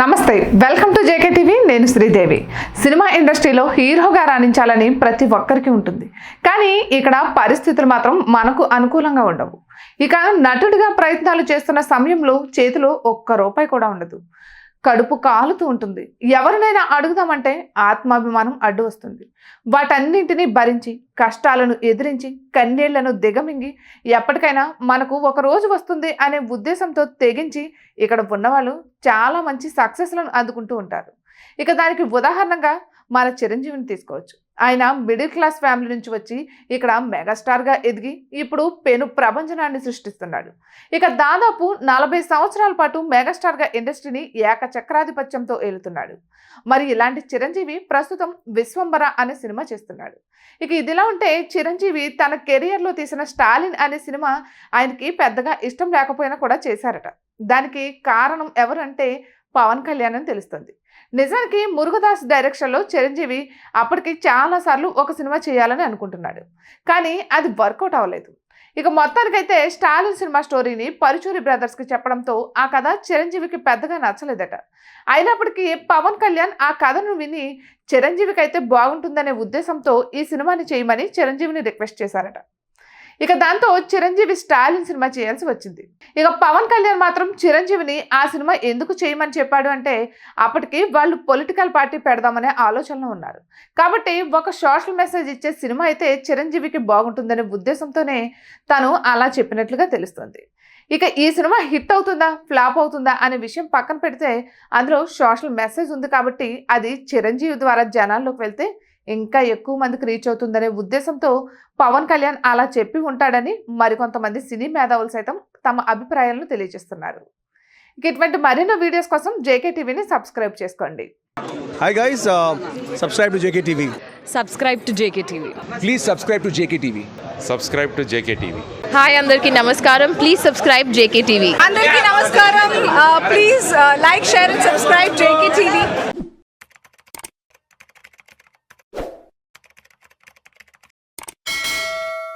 నమస్తే welcome to JK TV నేను Sridevi. Cinema ఇండస్ట్రీలో హీరోగా రాణించాలని ప్రతి ఒక్కరికి ఉంటుంది. కానీ ఇక్కడ పరిస్థితులు మాత్రం మనకు అనుకూలంగా ఉండవు. ఇక నటుడిగా ప్రయత్నాలు చేస్తున్న సమయంలో చేతిలో ఒక్క రూపాయి కూడా ఉండదు. కడుపు కాలుతూ ఉంటుంది. ఎవరినైనా అడుగుదామంటే ఆత్మాభిమానం అడ్డు వస్తుంది. వాటన్నింటినీ భరించి కష్టాలను ఎదిరించి కన్నీళ్ళను దిగమింగి ఎప్పటికైనా మనకు ఒక రోజు వస్తుంది అనే ఉద్దేశంతో తెగించి ఇక్కడ ఉన్నవాళ్ళు చాలా మంచి సక్సెస్లను అందుకుంటూ ఉంటారు. ఇక దానికి ఉదాహరణగా మన చిరంజీవిని తీసుకోవచ్చు. ఆయన మిడిల్ క్లాస్ ఫ్యామిలీ నుంచి వచ్చి ఇక్కడ మెగాస్టార్గా ఎదిగి ఇప్పుడు పెను ప్రపంచనాన్ని సృష్టిస్తున్నాడు. ఇక దాదాపు నలభై సంవత్సరాల పాటు మెగాస్టార్గా ఇండస్ట్రీని ఏకచక్రాధిపత్యంతో ఏలుతున్నాడు. మరి ఇలాంటి చిరంజీవి ప్రస్తుతం విశ్వంబర అనే సినిమా చేస్తున్నాడు. ఇక ఇదిలా ఉంటే చిరంజీవి తన కెరియర్లో తీసిన స్టాలిన్ అనే సినిమా ఆయనకి పెద్దగా ఇష్టం లేకపోయినా కూడా చేశారట. దానికి కారణం ఎవరంటే పవన్ కళ్యాణ్ అని తెలుస్తుంది. నిజానికి మురుగదాస్ డైరెక్షన్లో చిరంజీవి అప్పటికి చాలాసార్లు ఒక సినిమా చేయాలని అనుకుంటున్నాడు. కానీ అది వర్కౌట్ అవ్వలేదు. ఇక మొత్తానికైతే స్టాలిన్ సినిమా స్టోరీని పరుచూరి బ్రదర్స్కి చెప్పడంతో ఆ కథ చిరంజీవికి పెద్దగా నచ్చలేదట. అయినప్పటికీ పవన్ కళ్యాణ్ ఆ కథను విని చిరంజీవికి అయితే బాగుంటుందనే ఉద్దేశంతో ఈ సినిమాని చేయమని చిరంజీవిని రిక్వెస్ట్ చేశారట. ఇక దాంతో చిరంజీవి స్టాలిన్ సినిమా చేయాల్సి వచ్చింది. ఇక పవన్ కళ్యాణ్ మాత్రం చిరంజీవిని ఆ సినిమా ఎందుకు చేయమని చెప్పాడు అంటే అప్పటికి వాళ్ళు పొలిటికల్ పార్టీ పెడదామనే ఆలోచనలో ఉన్నారు. కాబట్టి ఒక సోషల్ మెసేజ్ ఇచ్చే సినిమా అయితే చిరంజీవికి బాగుంటుందనే ఉద్దేశంతోనే తను అలా చెప్పినట్లుగా తెలుస్తుంది. ఇక ఈ సినిమా హిట్ అవుతుందా ఫ్లాప్ అవుతుందా అనే విషయం పక్కన పెడితే అందులో సోషల్ మెసేజ్ ఉంది కాబట్టి అది చిరంజీవి ద్వారా జనాల్లోకి వెళ్తే ఇంకా ఎక్కువ మందికి రీచ్ అవుతుందనే ఉద్దేశంతో పవన్ కళ్యాణ్ అలా చెప్పి ఉంటాడని మరికొంతమంది సినీ మేధావులు సైతం తమ అభిప్రాయాలను తెలియజేస్తున్నారు. ఇక ఇటువంటి మరిన్నో వీడియోస్ కోసం జేకే టీవీని సబ్స్క్రైబ్ చేసుకోండి. Hi guys, uh, subscribe to JKTV. Subscribe to JK TV Please subscribe to JKTV. subscribe to JKTV. Hi అందరికీ నమస్కారం. ప్లీజ్ సబ్స్క్రైబ్ జేకే టీవీ అందరికీ నమస్కారం. Please like share and subscribe JK TV